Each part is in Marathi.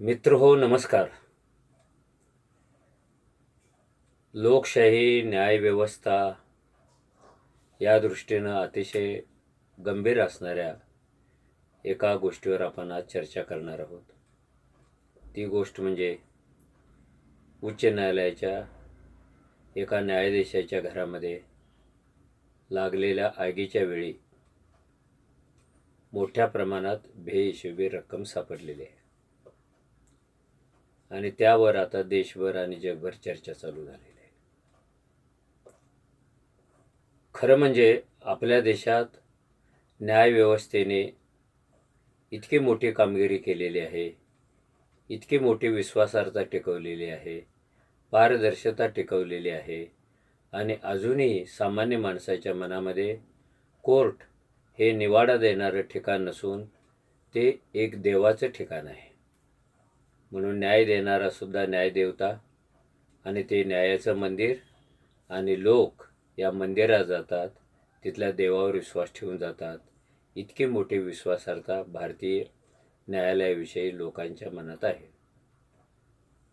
मित्र हो नमस्कार. लोकशाही न्यायव्यवस्था या दृष्टीनं अतिशय गंभीर असणाऱ्या एका गोष्टीवर आपण आज चर्चा करणार आहोत. ती गोष्ट म्हणजे उच्च न्यायालयाच्या एका न्यायाधीशाच्या घरामध्ये लागलेल्या आगीच्या वेळी मोठ्या प्रमाणात बेहिशोबी रक्कम सापडलेली आहे. आणि त्यावर आता देशभर आणि जगभर चर्चा चालू झालेली आहे. खरं म्हणजे आपल्या देशात न्यायव्यवस्थेने इतकी मोठी कामगिरी केलेली आहे इतकी मोठी विश्वासार्हता टिकवलेली आहे पारदर्शकता टिकवलेली आहे आणि अजूनही सामान्य माणसाच्या मनामध्ये कोर्ट हे निवाडा देणारं ठिकाण नसून ते एक देवाचं ठिकाण आहे. म्हणून न्याय देणारा सुद्धा न्यायदेवता आणि ते न्यायाचं मंदिर आणि लोक या मंदिरात जातात तिथल्या देवावर विश्वास ठेवून जातात. इतकी मोठी विश्वासार्हता भारतीय न्यायालयाविषयी लोकांच्या मनात आहे.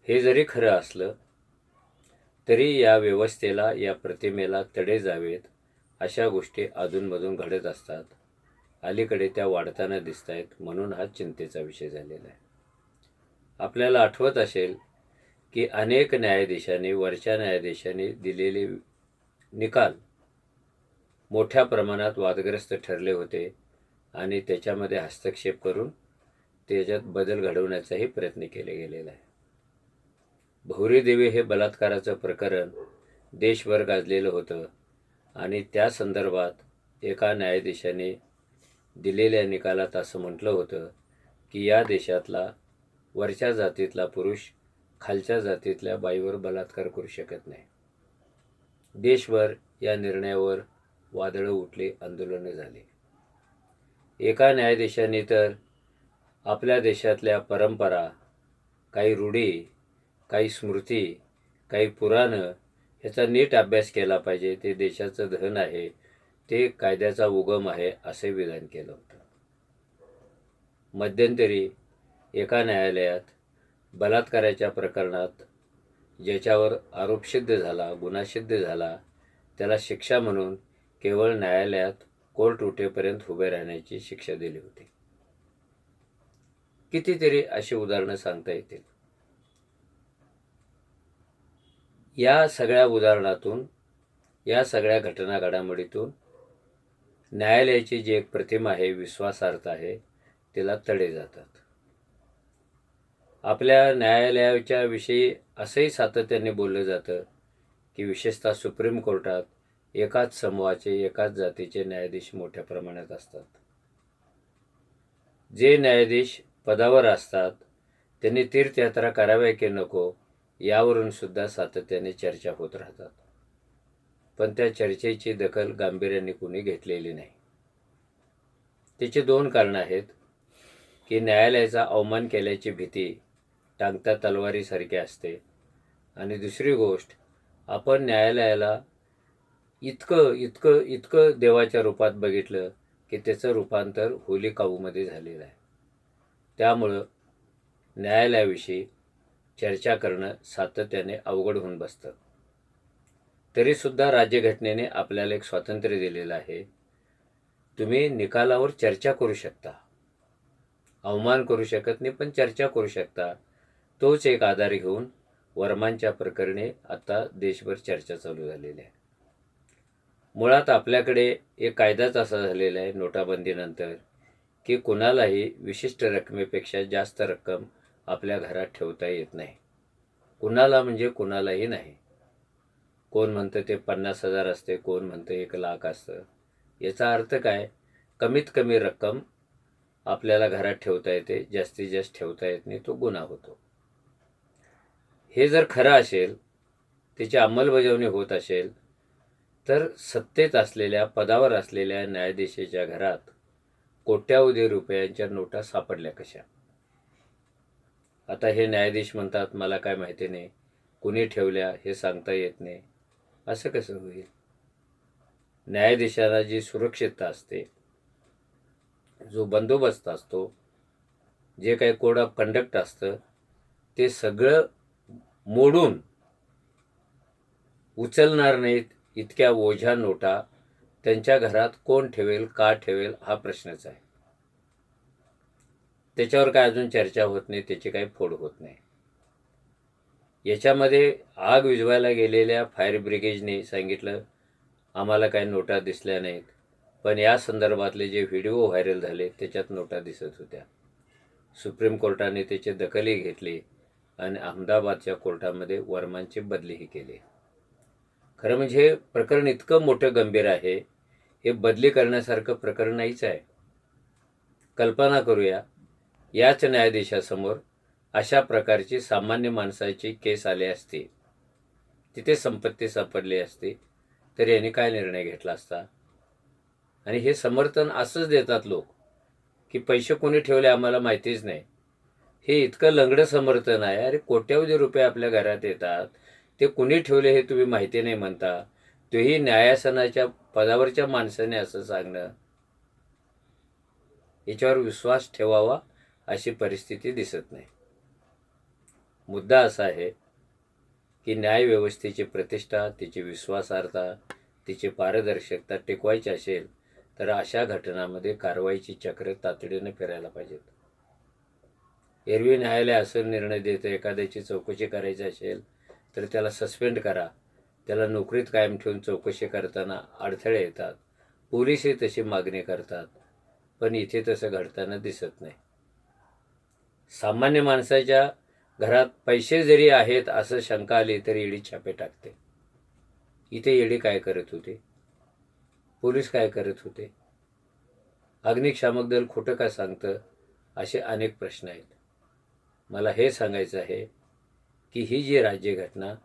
हे जरी खरं असलं तरी या व्यवस्थेला या प्रतिमेला तडे जावेत अशा गोष्टी अधूनमधून घडत असतात. अलीकडे त्या वाढताना दिसत आहेत म्हणून हा चिंतेचा विषय झालेला आहे. आपल्याला आठवत असेल की अनेक न्यायाधीशांनी वरच्या न्यायाधीशांनी दिलेले निकाल मोठ्या प्रमाणात वादग्रस्त ठरले होते आणि त्याच्यामध्ये हस्तक्षेप करून त्याच्यात बदल घडवण्याचाही प्रयत्न केले गेलेला आहे. भौरी देवी हे बलात्काराचं प्रकरण देशभर गाजलेलं होतं आणि त्या संदर्भात एका न्यायाधीशाने दिलेल्या निकालात असं म्हटलं होतं की या देशातला वरच्या जातीतला पुरुष खालच्या जातीतल्या बाईवर बलात्कार करू शकत नाही. देशभर या निर्णयावर वादळं उठली आंदोलनं झाली. एका न्यायाधीशाने तर आपल्या देशातल्या परंपरा काही रूढी काही स्मृती काही पुराणं ह्याचा नीट अभ्यास केला पाहिजे. ते देशाचं धन आहे ते कायद्याचा उगम आहे असे विधान केलं होतं. मध्यंतरी एका न्यायालयात बलात्काराच्या प्रकरणात ज्याच्यावर आरोप सिद्ध झाला गुन्हा सिद्ध झाला त्याला शिक्षा म्हणून केवळ न्यायालयात कोर्ट उठेपर्यंत उभे राहण्याची शिक्षा दिली होती. कितीतरी अशी उदाहरणं सांगता येतील. या सगळ्या उदाहरणातून या सगळ्या घटना घडामोडीतून न्यायालयाची जी एक प्रतिमा आहे विश्वासार्थ आहे तिला तडे जातात. आपल्या न्यायालयाच्या विषयी असंही सातत्याने बोललं जातं की विशेषतः सुप्रीम कोर्टात एकाच समूहाचे एकाच जातीचे न्यायाधीश मोठ्या प्रमाणात असतात. जे न्यायाधीश पदावर असतात त्यांनी तीर्थयात्रा कराव्या की नको यावरून सुद्धा सातत्याने चर्चा होत राहतात. पण त्या चर्चेची दखल गांभीर्याने कुणी घेतलेली नाही. त्याची दोन कारणं आहेत की न्यायालयाचा अवमान केल्याची भीती टांगता तलवारीसारखी असते. आणि दुसरी गोष्ट आपण न्यायालयाला इतकं इतकं इतकं देवाच्या रूपात बघितलं की त्याचं रूपांतर होली काऊमध्ये झालेलं आहे. त्यामुळं न्यायालयाविषयी चर्चा करणं सातत्याने अवघड होऊन बसतं. तरीसुद्धा राज्यघटनेने आपल्याला एक स्वातंत्र्य दिलेलं आहे. तुम्ही निकालावर चर्चा करू शकता. अवमान करू शकत नाही पण चर्चा करू शकता. तोच एक आधार घेऊन वर्मांच्या प्रकरणी आता देशभर चर्चा चालू झालेली आहे. मुळात आपल्याकडे एक कायदाच असा झालेला आहे नोटाबंदीनंतर की कुणालाही विशिष्ट रकमेपेक्षा जास्त रक्कम आपल्या घरात ठेवता येत नाही. कुणाला म्हणजे कुणालाही नाही. कोण म्हणतं ते पन्नास हजार असते कोण म्हणतं एक लाख असतं. याचा अर्थ काय? कमीत कमी रक्कम आपल्याला घरात ठेवता येते जास्तीत जास्त ठेवता येत नाही तो गुन्हा होतो. हे जर खरं असेल त्याची अंमलबजावणी होत असेल तर सत्तेत असलेल्या पदावर असलेल्या न्यायाधीशाच्या घरात कोट्यावधी रुपयांच्या नोटा सापडल्या कशा? आता हे न्यायाधीश म्हणतात मला काय माहिती नाही कुणी ठेवल्या हे सांगता येत नाही. असं कसं होईल? न्यायाधीशाला जी सुरक्षितता असते जो बंदोबस्त असतो जे काही कोड ऑफ कंडक्ट असतं ते सगळं मोडून उचलणार नाहीत इतक्या ओझ्या नोटा. त्यांच्या घरात कोण ठेवेल का ठेवेल हा प्रश्नच आहे. त्याच्यावर काय अजून चर्चा होत नाही त्याची काही फोड होत नाही. याच्यामध्ये आग विझवायला गेलेल्या फायर ब्रिगेडने सांगितलं आम्हाला काही नोटा दिसल्या नाहीत. पण या संदर्भातले जे व्हिडिओ व्हायरल झाले त्याच्यात नोटा दिसत होत्या. सुप्रीम कोर्टाने त्याची दखलही घेतली. आणि अहमदाबादच्या कोर्टामध्ये वर्मांची बदलीही केली. खरं म्हणजे हे प्रकरण इतकं मोठं गंभीर आहे हे बदली करण्यासारखं प्रकरण नाहीच आहे. कल्पना करूया याच न्यायाधीशासमोर अशा प्रकारची सामान्य माणसाची केस आली असती. तिथे संपत्ती सापडली असती तर यांनी काय निर्णय घेतला असता? आणि हे समर्थन असंच देतात लोक की पैसे कोणी ठेवले आम्हाला माहितीच नाही. हे इतकं लंगडं समर्थन आहे अरे कोट्यावधी रुपये आपल्या घरात येतात. ते कुणी ठेवले हे तुम्ही माहिती नाही म्हणता. तेही न्यायासनाच्या पदावरच्या माणसाने असं सांगणं. याच्यावर विश्वास ठेवावा अशी परिस्थिती दिसत नाही. मुद्दा असा आहे की न्यायव्यवस्थेची प्रतिष्ठा तिची विश्वासार्हता तिची पारदर्शकता टिकवायची असेल तर अशा घटनांमध्ये कारवाईची चक्र तातडीने फिरायला पाहिजेत. एरवी न्यायालय असं निर्णय देतं एखाद्याची चौकशी करायची असेल तर त्याला सस्पेंड करा. त्याला नोकरीत कायम ठेवून चौकशी करताना अडथळे येतात. पोलीसही तशी मागणी करतात. पण इथे तसं घडताना दिसत नाही. सामान्य माणसाच्या घरात पैसे जरी आहेत असं शंका आली तरी ईडी छापे टाकते. इथे ईडी काय करत होते? पोलीस काय करत होते? अग्निशामक दल खोटं का सांगतं? असे अनेक प्रश्न आहेत. मला हे सांगायचं आहे की ही जी राज्यघटना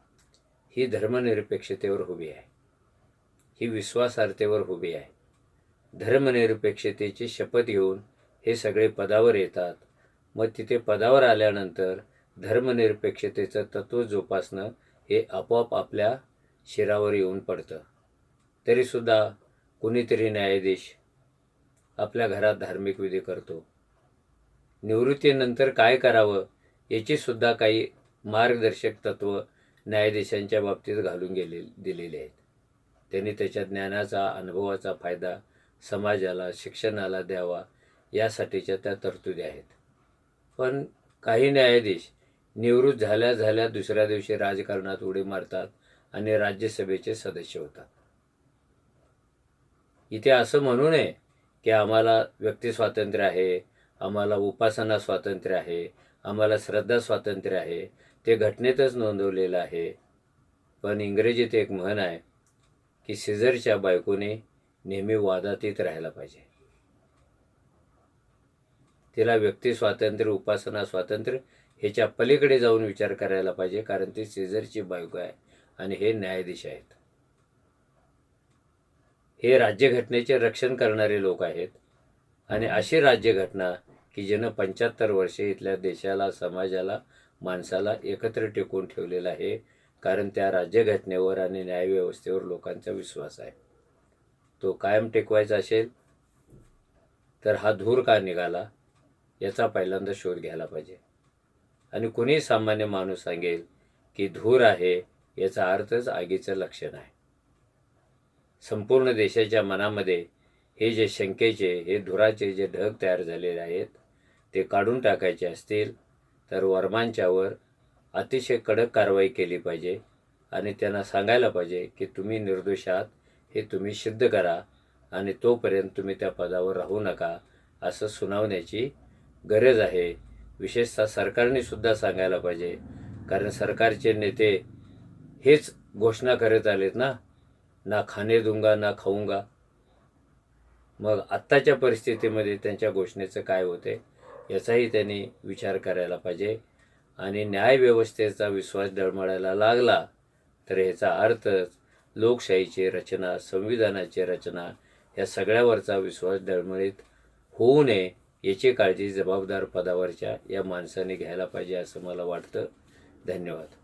ही धर्मनिरपेक्षतेवर उभी आहे. ही विश्वासार्हतेवर उभी आहे. धर्मनिरपेक्षतेची शपथ घेऊन हे सगळे पदावर येतात. मग तिथे पदावर आल्यानंतर धर्मनिरपेक्षतेचं तत्त्व जोपासणं हे आपोआप आपल्या शिरावर येऊन पडतं. तरीसुद्धा कुणीतरी न्यायाधीश आपल्या घरात धार्मिक विधी करतो. निवृत्तीनंतर काय करावं याची सुद्धा काही मार्गदर्शक तत्व न्यायाधीशांच्या बाबतीत घालून गेले दिलेले आहेत. त्यांनी त्याच्या ज्ञानाचा अनुभवाचा फायदा समाजाला शिक्षणाला द्यावा यासाठीच्या त्या तरतुदी आहेत. पण काही न्यायाधीश निवृत्त झाल्या झाल्या दुसऱ्या दिवशी राजकारणात उडी मारतात आणि राज्यसभेचे सदस्य होतात. इथे असं म्हणू नये की आम्हाला व्यक्ती स्वातंत्र्य आहे आम्हाला उपासना स्वातंत्र्य आहे आम्हाला श्रद्धा स्वातंत्र्य आहे. ते घटनेतच नोंदवलेलं आहे. पण इंग्रजीत एक म्हण आहे की सिझरच्या बायकोने नेहमी वादातीत राहायला पाहिजे. तिला व्यक्ती स्वातंत्र्य उपासना स्वातंत्र्य ह्याच्या पलीकडे जाऊन विचार करायला पाहिजे कारण ती सिझरची बायको आहे आणि हे न्यायाधीश आहेत. हे राज्यघटनेचे रक्षण करणारे लोक आहेत आणि अशी राज्यघटना की ज्यानं पंच्याहत्तर वर्षे इथल्या देशाला समाजाला माणसाला एकत्र टिकवून ठेवलेलं आहे कारण त्या राज्यघटनेवर आणि न्यायव्यवस्थेवर लोकांचा विश्वास आहे. तो कायम टिकवायचा असेल तर हा धूर का निघाला याचा पहिल्यांदा शोध घ्यायला पाहिजे. आणि कुणी सामान्य माणूस सांगेल की धूर आहे याचा अर्थच आगीचं लक्षण आहे. संपूर्ण देशाच्या मनामध्ये हे जे शंकेचे हे धुराचे जे ढग तयार झालेले आहेत ते काढून टाकायचे असतील तर वर्मांच्यावर अतिशय कडक कारवाई केली पाहिजे आणि त्यांना सांगायला पाहिजे की तुम्ही निर्दोष आहात हे तुम्ही सिद्ध करा आणि तोपर्यंत तुम्ही त्या पदावर राहू नका असं सुनावण्याची गरज आहे. विशेषतः सरकारने सुद्धा सांगायला पाहिजे कारण सरकारचे नेते हेच घोषणा करत आलेत ना ना खाणे दूंगा ना खाऊंगा. मग आत्ताच्या परिस्थितीमध्ये त्यांच्या घोषणेचं काय होते याचाही त्यांनी विचार करायला पाहिजे. आणि न्यायव्यवस्थेचा विश्वास डळमळायला लागला तर ह्याचा अर्थच लोकशाहीची रचना संविधानाची रचना या सगळ्यावरचा विश्वास डळमळीत होऊ नये याची काळजी जबाबदार पदावरच्या या माणसाने घ्यायला पाहिजे असं मला वाटतं. धन्यवाद.